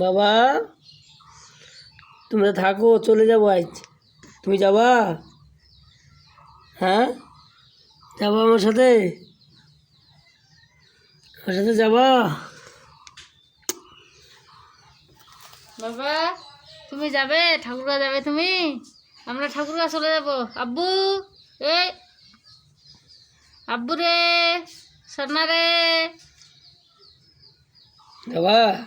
বাবা তোমরা থাকো চলে যাব আজ। তুমি যাবা? হ্যাঁ? যাব আমার সাথে? আমার সাথে যাবা? বাবা তুমি যাবে? ঠাকুরগা যাবে তুমি? আমরা ঠাকুরগা চলে যাব। আব্বু এই আব্বু রে সোনা রে। যাবা?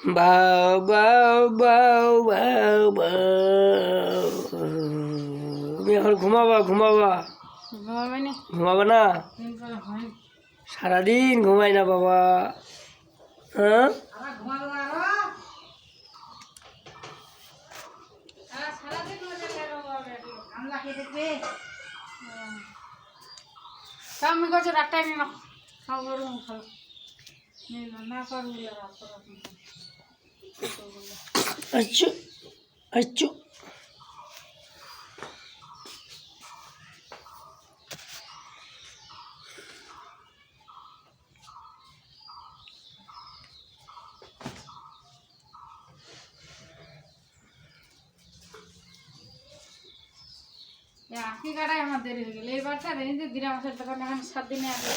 বাউ বাউ বাউ বাউ বাউ তুমি এখন ঘুমাবা ঘুমাবা। ঘুমাবে না? হয় সারাদিন ঘুমাই না বাবা। হ্যাঁ? আমি করছি নাও, না করব আচ্ছু আচ্ছু আঁকি কাটাই আমার দেরি হয়ে গেল এইবারটা রেঞ্জে দিনে মাসের দোকানে এখন সাত দিনে আগে